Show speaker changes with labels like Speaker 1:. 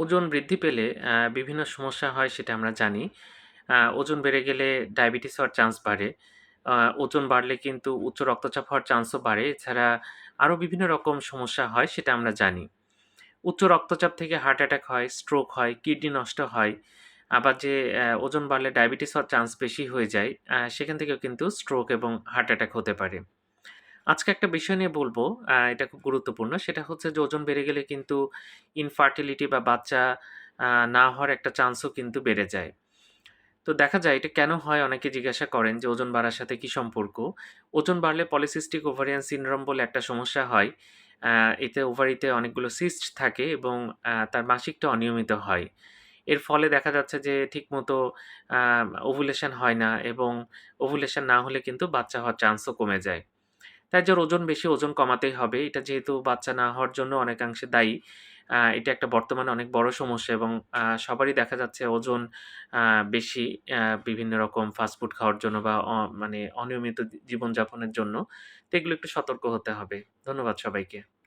Speaker 1: ওজন বৃদ্ধি পেলে বিভিন্ন সমস্যা হয় সেটা আমরা জানি। ওজন বেড়ে গেলে ডায়াবেটিস হওয়ার চান্স বাড়ে। ওজন বাড়লে কিন্তু উচ্চ রক্তচাপ হওয়ার চান্সও বাড়ে। এছাড়া আরও বিভিন্ন রকম সমস্যা হয় সেটা আমরা জানি। উচ্চ রক্তচাপ থেকে হার্ট অ্যাটাক হয়, স্ট্রোক হয়, কিডনি নষ্ট হয়। আবার যে ওজন বাড়লে ডায়াবেটিস হওয়ার চান্স বেশি হয়ে যায়, সেখান থেকেও কিন্তু স্ট্রোক এবং হার্ট অ্যাটাক হতে পারে। আজকে একটা বিষয় নিয়ে বলব, এটা খুব গুরুত্বপূর্ণ। সেটা হচ্ছে যে ওজন বেড়ে গেলে কিন্তু ইনফার্টিলিটি বা বাচ্চা না হওয়ার একটা চান্সও কিন্তু বেড়ে যায়। তো দেখা যায় এটা কেন হয় অনেকে জিজ্ঞাসা করেন যে ওজন বাড়ার সাথে কি সম্পর্ক? ওজন বাড়লে পলিসিস্টিক ওভারিয়ান সিনড্রোম বলে একটা সমস্যা হয়। এতে ওভারিতে অনেকগুলো সিস্ট থাকে এবং তার মাসিকটা অনিয়মিত হয়। এর ফলে দেখা যাচ্ছে যে ঠিকমতো ওভুলেশন হয় না এবং ওভুলেশন না হলে কিন্তু বাচ্চা হওয়ার চান্সও কমে যায়। তাই যার ওজন বেশি, ওজন কমাতেই হবে। এটা যেহেতু বাচ্চা না হওয়ার জন্য অনেকাংশে দায়ী। এটা একটা বর্তমানে অনেক বড় সমস্যা এবং সবারই দেখা যাচ্ছে ওজন বেশি বিভিন্ন রকম ফাস্টফুড খাওয়ার জন্য বা মানে অনিয়মিত জীবনযাপনের জন্য। তো এগুলো একটু সতর্ক হতে হবে। ধন্যবাদ সবাইকে।